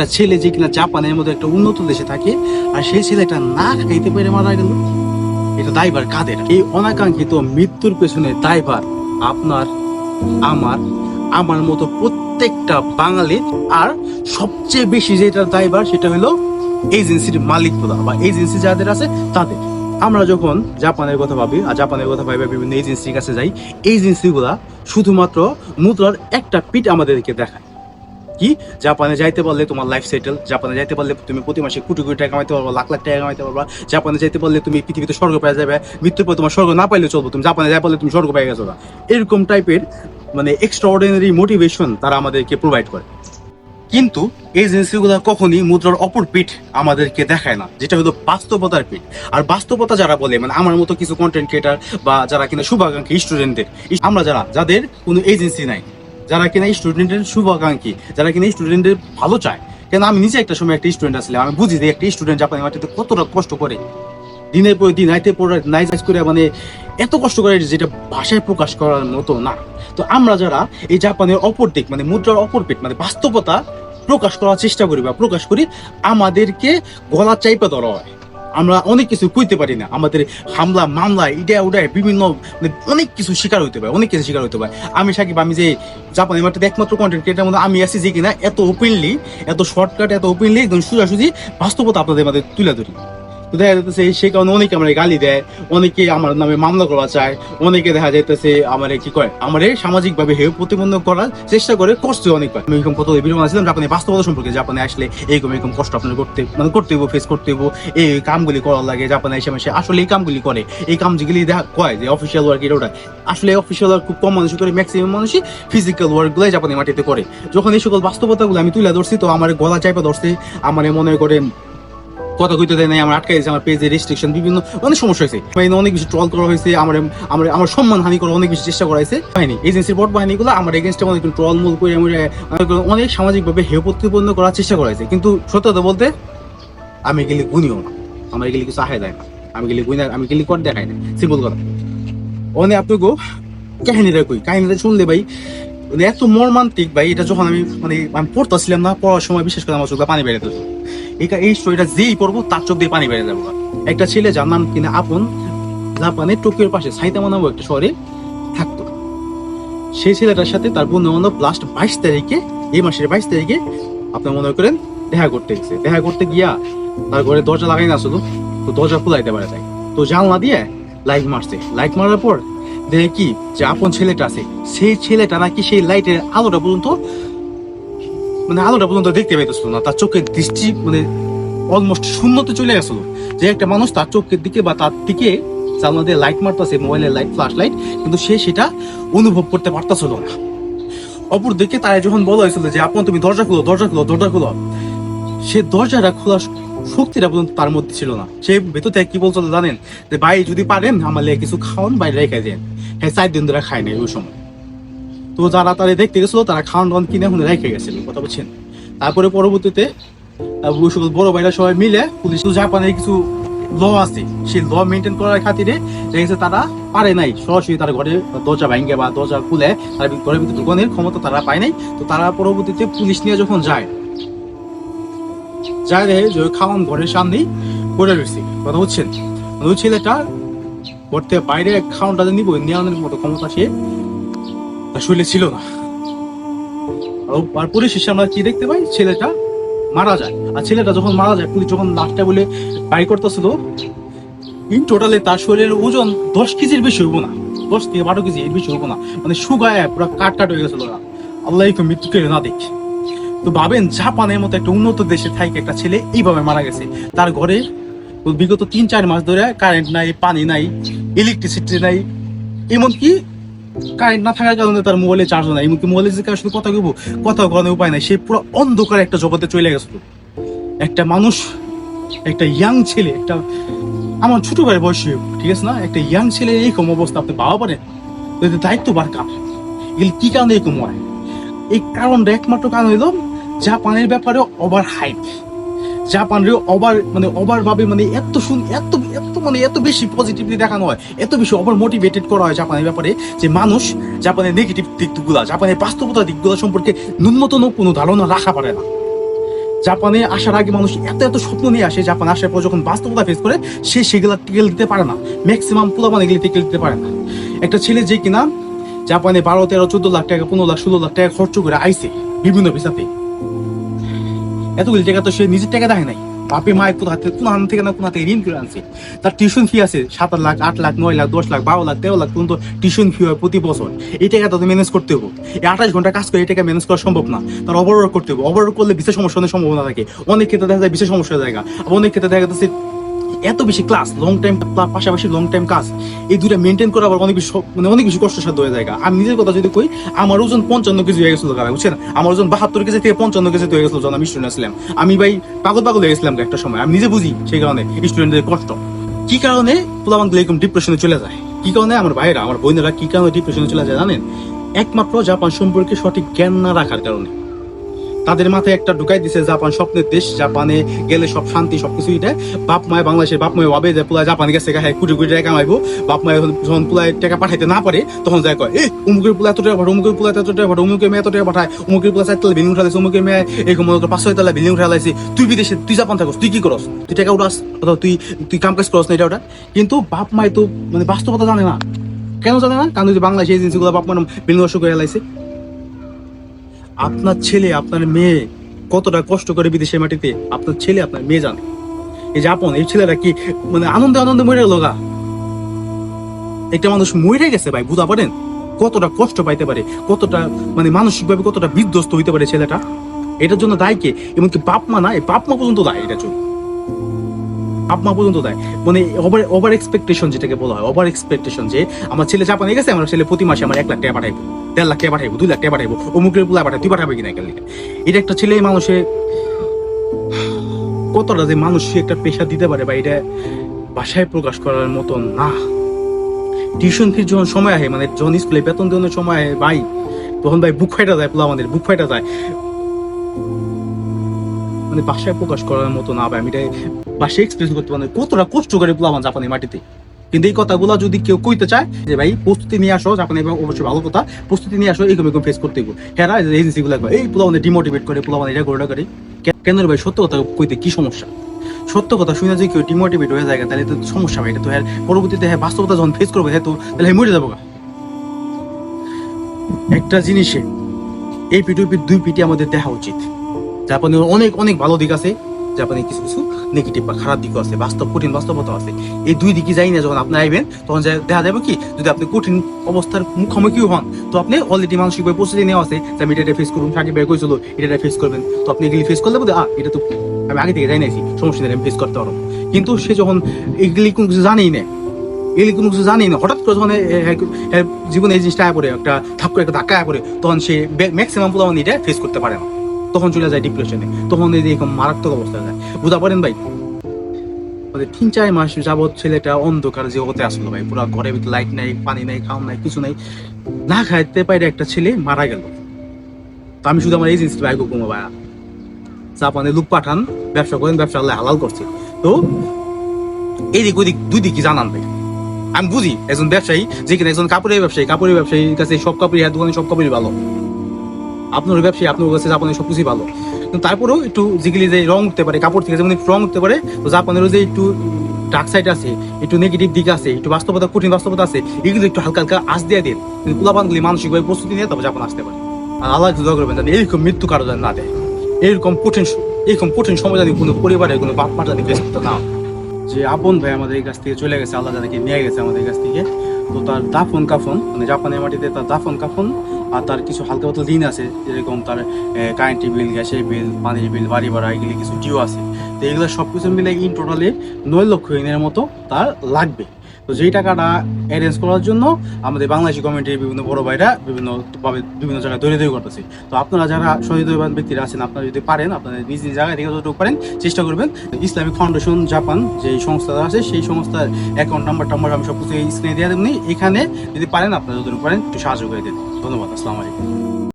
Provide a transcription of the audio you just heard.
একটা ছেলে যে কিনা জাপানের মধ্যে একটা উন্নত দেশে থাকে, আর সেই ছেলেটা না খাইতে পেরে মারা গেল। এটা দায়ভার কাদের? এই অনাকাঙ্ক্ষিত মৃত্যুর পেছনে দায়ভার আপনার, আমার আমার মতো প্রত্যেকটা বাঙালির আর সবচেয়ে বেশি যেটা দায়ভার সেটা হলো এজেন্সির মালিকগুলা বা এজেন্সি যাদের আছে তাদের। আমরা যখন জাপানের কথা ভাবি, আর জাপানের কথা ভাবি বিভিন্ন এজেন্সির কাছে যাই, এজেন্সিগুলা শুধুমাত্র মুদ্রার একটা পিঠ আমাদেরকে দেখায়। কি? জাপানে যাইতে পারলে তোমার লাইফ সেটেল জাপানে যাইতে পারলে তুমি প্রতি মাসে কোটি কোটি টাকা কামাইতে পারবা, লাখ লাখ টাকা কামাইতে পারবা। জাপানে যাইতে পারলে তুমি পৃথিবীতে স্বর্গ পেয়ে যাবে মৃত্যুর পর তোমার স্বর্গ না পাইলে চলবো তুমি। জাপানে যাই পারলে তুমি স্বর্গ পেয়ে গেছো না। এরকম টাইপের মানে এক্সট্রা অর্ডিনারি মোটিভেশন তারা আমাদেরকে প্রোভাইড করে। কিন্তু এজেন্সিগুলো কখনই মুদ্রার অপর পিঠ আমাদেরকে দেখায় না, যেটা হলো বাস্তবতার পিঠ। আর বাস্তবতা যারা বলে মানে আমার মতো কিছু কন্টেন্ট ক্রিয়েটার বা যারা কিনা শুভাকাঙ্ক্ষী স্টুডেন্টদের আমরা যারা, যাদের কোনো এজেন্সি নাই যারা কিনা স্টুডেন্টের শুভাকাঙ্ক্ষী, যারা কিনা স্টুডেন্টের ভালো চায়। কেন আমি নিজে একটা সময় একটা স্টুডেন্ট আসলে আমি বুঝি যে একটা স্টুডেন্ট জাপানি মাটিতে কতটা কষ্ট করে, দিনের পর দিন নাইতে পর নাইট করে মানে এত কষ্ট করে যেটা ভাষায় প্রকাশ করার মতো না। তো আমরা যারা এই জাপানের অপর দিক মানে মুদ্রার অপর পিঠ মানে বাস্তবতা প্রকাশ করার চেষ্টা করি বা প্রকাশ করি, আমাদেরকে গলা চাইপে ধরা হয়। আমরা অনেক কিছু কইতে পারি না। আমাদের হামলা, মামলা এটা উডায় বিভিন্ন মানে অনেক কিছু শিকার হইতে পারে, অনেক কিছু শিকার হইতে পারে। আমি সাকিব, আমি যে জাপানি মাটিতে একমাত্র কন্টেন্ট ক্রিয়েটার মধ্যে আমি আছি যে কিনা, এত ওপেনলি এত শর্টকাট এত ওপেনলি একদম সোজাসুজি বাস্তবতা আপনাদের মধ্যে তুলে ধরি। দেখা যাইতেছে সেই কারণে অনেকে আমার গালি দেয়, অনেকে আমার নামে মামলা করা চায়, অনেকে দেখা যাইতেছে আমার কি করে আমার সামাজিক ভাবে হেয় প্রতিবন্ধ করার চেষ্টা করে, কষ্ট অনেক পায় আমি এরকম কত ভিডিও বানাচ্ছিলাম জাপানে বাস্তবতা সম্পর্কে জাপানে আসলে এইরকম এরকম কষ্ট আপনার করতে মানে করতে হইব ফেস করতে হইব, এই কামগুলি করার লাগে, জাপানে এসে মাসে আসলে এই কামগুলি করে। এই কামগুলি দেখা কয় যে অফিসিয়াল ওয়ার্ক এটা ওটা। আসলে অফিসিয়াল ওয়ার্ক খুব কম মানুষ করে ম্যাক্সিমাম মানুষই ফিজিক্যাল ওয়ার্ক গুলাই জাপানি মাটিতে করে। যখন এই সকল বাস্তবতাগুলো আমি তুলে ধরছি, তো আমার গলা চাইপা ধরছে, আমার মনে করে কথা কইতে দেয় নাই, আমার আটকে গেছে আমার পেজে রেস্ট্রিকশন বিভিন্ন অনেক সমস্যা হয়েছে। অনেক বেশি ট্রল করা হয়েছে, আমার আমার আমার সম্মান হানি করা অনেক বেশি চেষ্টা করা হয়েছে। হয়নি এজেন্সির বট বাহিনীগুলো আমার এগেনস্টে অনেক ট্রল মূল করে অনেক সামাজিকভাবে হেয় প্রতিপন্ন করার চেষ্টা করা হয়েছে। কিন্তু সত্যতা বলতে, আমি গেলে গুনিও না। আমার গেলে কিছু আহে দেয় না। আমি গেলে গুনি আমি গেলে কর দেখাই না। সিম্পল কথা। অনেক আপনাকে কাহিনীটা কই? কাহিনীটা শুনলে ভাই মানে এত মর্মান্তিক ভাই, এটা যখন আমি মানে আমি পড়তেছিলাম না, পড়ার সময় বিশেষ করে আমার চোখে পানি বেড়ে যেত এই এই যেই পড়ব তার চোখ দিয়ে পানি বেড়ে যাব। একটা ছেলে যার নাম কিনা আপন, জাপানের টোকিওর পাশে, সাইতামা নামক একটা শহরে থাকতো। সেই ছেলেটার সাথে তার বন্ধু বান্ধব লাস্ট বাইশ তারিখে, এই মাসের বাইশ তারিখে আপনার মনে করেন দেখা করতে গেছে। দেখা করতে গিয়া তার ঘরে দরজা লাগাই না শুধু তো দরজা খোলাইতে পারে তাই তো জানলা দিয়ে লাইট মারছে। লাইট মারার পর দেখে কি যে আপন ছেলেটা আছে। সেই ছেলেটা নাকি সেই লাইটের আলোটা পর্যন্ত মানে আলোটা পর্যন্ত দেখতে পাইতেছিল না, তার চোখের দৃষ্টি মানে অলমোস্ট শূন্যতে চলে গেছিল। যে একটা মানুষ তার চোখের দিকে বা তার দিকে জানলা দিয়ে লাইট মারতেছে মোবাইলের লাইট ফ্ল্যাশ লাইট কিন্তু সে সেটা অনুভব করতে পারতেছিল না। অপর দিকে তারা যখন বলা হয়েছিল যে আপন তুমি দরজা খুলো দরজা খুলো দরজা খুলো, সে দরজাটা খোলার শক্তিটা পর্যন্ত তার মধ্যে ছিল না। সে ভেতর থেকে কি বলছিল জানেন? যে, ভাই, যদি পারেন, আমার কিছু খাওয়ান, বাইরে রেখে দেন। হ্যাঁ চার দিন ধরে খায় নাই ওই সময়। তো যারা তারা দেখতে গেছিল, তারা খাওয়ান টাওয়ান কিনে ওখানে রেখে গেছিল, কথা বলছেন তারপরে পরবর্তীতে সকল বড় ভাইরা সবাই মিলে পুলিশ জাপানের কিছু ল আছে, সেই ল মেনটেন করার খাতিরে দেখেছে তারা পারে নাই। সরাসরি তার ঘরে দরজা ভাঙ্গে বা দরজা খুলে তার ঘরের ভিতরে ঢুকানোর ক্ষমতা তারা পায় নাই। তো তারা পরবর্তীতে পুলিশ নিয়ে যখন যায় যায় দেখে যে খাওয়ান ঘরের সামনেই পড়ে রয়েছে, কথা বুঝছেন? মানে ওই ছেলেটা ঘর থেকে বাইরে খাওয়ানটা নিব নেওয়ানোর মতো ক্ষমতা সে শরীরে ছিল না। আর পরিশেষে আমরা কি দেখতে পাই? ছেলেটা মারা যায়। আর ছেলেটা যখন মারা যায়, পুলিশ যখন লাশটা বলে বাই করতেছিল, ইন টোটালে তার শরীরের ওজন দশ কেজির বেশি হইব না। দশ থেকে বারো কেজি এর বেশি হইব না। মানে সুগায় পুরো কাট কাট হয়ে গেছিল মৃত্যু কেড়ে না দেখি তো ভাবেন, জাপানের মতো একটা উন্নত দেশে থাকে একটা ছেলে এইভাবে মারা গেছে। তার ঘরে বিগত তিন চার মাস ধরে কারেন্ট নাই, পানি নাই ইলেকট্রিসিটি নাই, এমনকি কারেন্ট না থাকার কারণে তার মোবাইলে চার্জ নাই এমনকি মোবাইলে যে কারোর কথা কইব, কথা করানোর উপায় নাই। সে পুরো অন্ধকার একটা জগতে চলে গেছিল একটা মানুষ, একটা ইয়াং ছেলে, একটা আমার ছোট ভাই বয়সী ঠিক আছে না? একটা ইয়াং ছেলে এইরকম অবস্থা, আপনি বাবা পারেন? দায়িত্ব বার কার? এগুলি কি কারণে এরকম হয়? এই কারণটা একমাত্র কারণ হইল জাপানের ব্যাপারে ওভার হাইপ জাপানের ওভার মানে ওভার ভাবে মানে এত শুন এত এত মানে এত বেশি পজিটিভলি দেখানো হয়, এত বেশি ওভার মোটিভেটেড করা হয় জাপানের ব্যাপারে যে মানুষ জাপানের নেগেটিভ দিকগুলা, জাপানের বাস্তবতা দিকগুলো সম্পর্কে ন্যূনতম কোনো ধারণা রাখা পারে না। জাপানে আসার আগে মানুষ এত এত স্বপ্ন নিয়ে আসে, জাপান আসার পর যখন বাস্তবতা ফেস করে, সে সেগুলা টিকেল দিতে পারে না। ম্যাক্সিমাম পোলাপান এগুলি টিকেল দিতে পারে না। একটা ছেলে যে কিনা জাপানে বারো, তেরো, চোদ্দ লাখ টাকা, পনেরো লাখ, ষোলো লাখ টাকা খরচ করে আইসে বিভিন্ন ভিসাতে। এতগুলি টাকা তো সে নিজের টাকা দেয় নাই। বাপে মায়ের কোথা থেকে কোনো হান থেকে না কোন থেকে ঋণ করে আনছে। তার টিউশন ফি আছে সাত লাখ, আট লাখ, নয় লাখ, দশ লাখ, বারো লাখ, তেরো লাখ পর্যন্ত টিউশন ফি হয় প্রতি বছর। এই টাকা তাদের ম্যানেজ করতে হবে। এই আঠাশ ঘণ্টা কাজ করে এই টাকা ম্যানেজ করা সম্ভব না। তার অবরোধ করতে হবে। অবরোধ করলে বিশেষ সমস্যা সম্ভাবনা থাকে। অনেক ক্ষেত্রে দেখা যায় বিশেষ সমস্যা জায়গা। আবার অনেক ক্ষেত্রে দেখা যাচ্ছে এত বেশি ক্লাস লং টাইম পাশাপাশি লং টাইম কাজ, এই দুইটা মেনটেন করা আবার অনেক বেশি মানে অনেক বেশি কষ্টসাধ্য হয়ে যায় আমি নিজের কথা যদি কই, আমার ওজন পঞ্চান্ন কেজি হয়ে গেছিল গায়ে বুঝছেন? আমার ওজন বাহাত্তর কেজি থেকে পঞ্চান্ন কেজি হয়ে গেছিল যখন আমি স্টুডেন্ট আসলাম আমি ভাই পাগল পাগল হয়ে গেছিলাম একটা সময়। আমি নিজে বুঝি সেই কারণে স্টুডেন্টদের কষ্ট। কি কারণে? পোলাবানগুলো এরকম ডিপ্রেশনে চলে যায়। কি কারণে? আমার ভাইরা আমার বোনেরা কি কারণে ডিপ্রেশনে চলে যায় জানেন? একমাত্র জাপান সম্পর্কে সঠিক জ্ঞান না রাখার কারণে। তাদের মাথায় একটা ঢুকাই দিছে, জাপান স্বপ্নের দেশ, জাপানে গেলে সব শান্তি সবকিছু এটা বাপ মায় বাংলাদেশের বাপ মায় ভাবে যে পুলা জাপানে গেছে হ্যাঁ কোটি কোটি টাকা কামাইবো। বাপ মায় যখন পুলায় টাকা পাঠাইতে না পারে, তখন যায় কয় এই উমুকের পুলা এত টাকা পাঠায় উমুকের পুলা এত টাকা পাঠায় উমুকের মেয়ে এত টাকা পাঠায় উমুকের পুলা চারতলা বিল্ডিং উঠালাইছে উমুকের মেয়ে এরকম করো পাঁচ ছয় তলা বিল্ডিং উঠালাইছে তুই বিদেশে, তুই জাপান থাকস, তুই কি করস? তুই টাকা উঠাস, অথবা তুই তুই কাম কাজ করস না, এটা ওটা? কিন্তু বাপ মায় তো মানে বাস্তবতা জানে না। কেন জানে না? কারণ বাংলাদেশ এজেন্সিগুলো বাপ মানে বিল্ডিং করে লাইছে আপনার ছেলে, আপনার মেয়ে কতটা কষ্ট করে বিদেশের মাটিতে আপনার ছেলে, আপনার মেয়ে জানে। এই যে আপন, এই ছেলেরা কি মানে আনন্দে আনন্দে মরে গেল গা? একটা মানুষ মরে গেছে ভাই, বুঝা পারেন? কতটা কষ্ট পাইতে পারে, কতটা মানে মানসিকভাবে কতটা বিধ্বস্ত হইতে পারে ছেলেটা? এটার জন্য দায় কে? এমনকি বাপ মা না, এই বাপ মা পর্যন্ত দায় এটার জন্য। বাপ মা পর্যন্ত দেয়। মানে ওভার ওভার এক্সপেকটেশন যেটাকে বলা হয় ওভার এক্সপেকটেশন যে আমার ছেলে জাপানে গেছে, আমার ছেলে প্রতি মাসে আমার এক লাখ টাকা পাঠাইবো। দেড় লাখ টাকা পাঠাইবো, দুই লাখ টাকা পাঠাইবো অমুকের পুলা পাঠাই তুই পাঠাবে কিনা এখান এটা একটা ছেলে মানুষে কতটা যে মানুষ একটা পেশা দিতে পারে বা এটা ভাষায় প্রকাশ করার মতো না। টিউশন ফির যখন সময় আহে মানে যখন স্কুলে বেতন দেওয়ার সময় ভাই, তখন ভাই বুক ফাইটা যায়, পোলা আমাদের, বুক ফাইটা যায়। মানে ভাষায় প্রকাশ করার মতো না ভাই, আমি এটা ভাষায় এক্সপ্রেস করতে পারি কতটা কষ্ট করে পোলা আমার জাপানি মাটিতে। কিন্তু এই কথাগুলো যদি কেউ কইতে চায়, যে ভাই, প্রস্তুতি নিয়ে আসো এবং অবশ্যই ভালো কথা, প্রস্তুতি নিয়ে আসো এরকম এরকম ফেস করতে গো হেরা এজেন্সি গুলো এই পোলা আমাদের ডিমোটিভেট করে পোলা এটা করে। কেন ভাই, সত্য কথা কইতে কি সমস্যা? সত্য কথা শুনে যে কেউ ডিমোটিভেট হয়ে যায়, তাহলে তো সমস্যা ভাই, এটা তো হ্যাঁ পরবর্তীতে হ্যাঁ বাস্তবতা যখন ফেস করবে হ্যাঁ তো তাহলে হ্যাঁ মরে যাব একটা জিনিসে, এই পিটুপির দুই পিটি আমাদের দেখা উচিত। জাপানে অনেক অনেক ভালো দিক আছে। জাপানে কিছু কিছু নেগেটিভ বা খারাপ দিকও আছে, বাস্তব কঠিন বাস্তবতা আছে। এই দুই দিকে যাই না, যখন আপনি আইবেন, তখন দেখা যাবে কি, যদি আপনি কঠিন অবস্থার মুখোমুখিও হন, তো আপনি অলরেডি মানসিকভাবে প্রস্তুতি নেওয়া আছে, যে আমি এটা ফেস করুন, সাকিব ভাই কইছিল এটা ফেস করবেন। তো আপনি এগুলি ফেস করলে বোধ আ এটা তো আমি আগে থেকে যাই নাইছি সমস্যা নেই, আমি ফেস করতে পারব। কিন্তু সে যখন এগুলি কোনো কিছু জানেই না, এগুলি কোনো কিছু জানেই না, হঠাৎ করে যখন জীবনে এই জিনিসটা আয় পড়ে, একটা ঠাপ করে একটা ধাক্কা আয় পড়ে, তখন সে ম্যাক্সিমাম পুরো এটা ফেস করতে পারে না। তখন চলে যায় ডিপ্রেশনে তখন এই এরকম মারাত্মক অবস্থা যায়। বুঝা পারেন ভাই? তিন, চার মাস যাবৎ ছেলেটা অন্ধকার জগতে আসলো ভাই। পুরো ঘরের ভিতরে লাইট নাই, পানি নাই খাওয়া নাই, কিছু নাই। না খাইতে পারে একটা ছেলে মারা গেল। তো আমি শুধু আমার এই জিনিসটা ভাই কুমো ভাই জাপানে লোক পাঠান, ব্যবসা করেন, ব্যবসা আল্লাহ হালাল করছে। তো এদিক ওদিক দুই দিকই জানান ভাই। আমি বুঝি, একজন ব্যবসায়ী, যে কিনা একজন কাপড়ের ব্যবসায়ী, কাপড়ের ব্যবসায়ীর কাছে সব কাপড়ই, হাত দোকানে সব কাপড়ই ভালো। আপনার ব্যবসায়ী, আপনার কাছে জাপানের সব কিছুই ভালো। কিন্তু তারপরেও একটু যেগুলি যে রং উঠতে পারে, কাপড় থেকে যেমন রং উঠতে পারে, তো জাপানেরও যে একটু ডার্ক সাইড আছে, একটু নেগেটিভ দিক আছে, একটু বাস্তবতা, কঠিন বাস্তবতা আছে, এগুলো একটু হালকা হালকা আস দিয়ে দিন। কিন্তু পোলাপানগুলি মানসিকভাবে প্রস্তুতি নিয়ে তবে জাপান আসতে পারে। আর আল্লাহ দোয়া করবেন যেন এরকম মৃত্যু কারও যেন না দেয়। এরকম কঠিন এরকম কঠিন সময় জানি কোনো পরিবারের কোনো বাপ মা জানি না যে আপন ভাই আমাদের কাছ থেকে চলে গেছে, আল্লাহ জানাকে নিয়ে গেছে আমাদের কাছ থেকে। তো তার দাফন কাফন মানে জাপানের মাটিতে তার দাফন কাফন আর তার কিছু হালকা পাতলা দিন আছে, যেরকম তার কারেন্টের বিল গ্যাসের বিল পানির বিল বাড়ি ভাড়া, এগুলি কিছু ডিও আছে। তো এগুলো সব কিছু মিলে ইন টোটালি নয় লক্ষ ইনের মতো তার লাগবে। তো যেই টাকাটা অ্যারেঞ্জ করার জন্য আমাদের বাংলাদেশি কমিটির বিভিন্ন বড় ভাইরা বিভিন্ন ভাবে বিভিন্ন জায়গায় দৌড়ে দৌড়ে করতেছে। তো আপনারা যারা সহৃদয়বান ব্যক্তিরা আছেন, আপনারা যদি পারেন আপনাদের নিজ নিজ জায়গায় থেকে যতটুকু পারেন চেষ্টা করবেন। ইসলামিক ফাউন্ডেশন জাপান যে সংস্থা আছে, সেই সংস্থার অ্যাকাউন্ট নাম্বার টাম্বার আমি সব কিছু স্ক্রিনে দেওয়া দেবেন এখানে যদি পারেন, আপনারা যতটুকু পারেন একটু সাহায্য করে দিন ধন্যবাদ, আসসালামু আলাইকুম।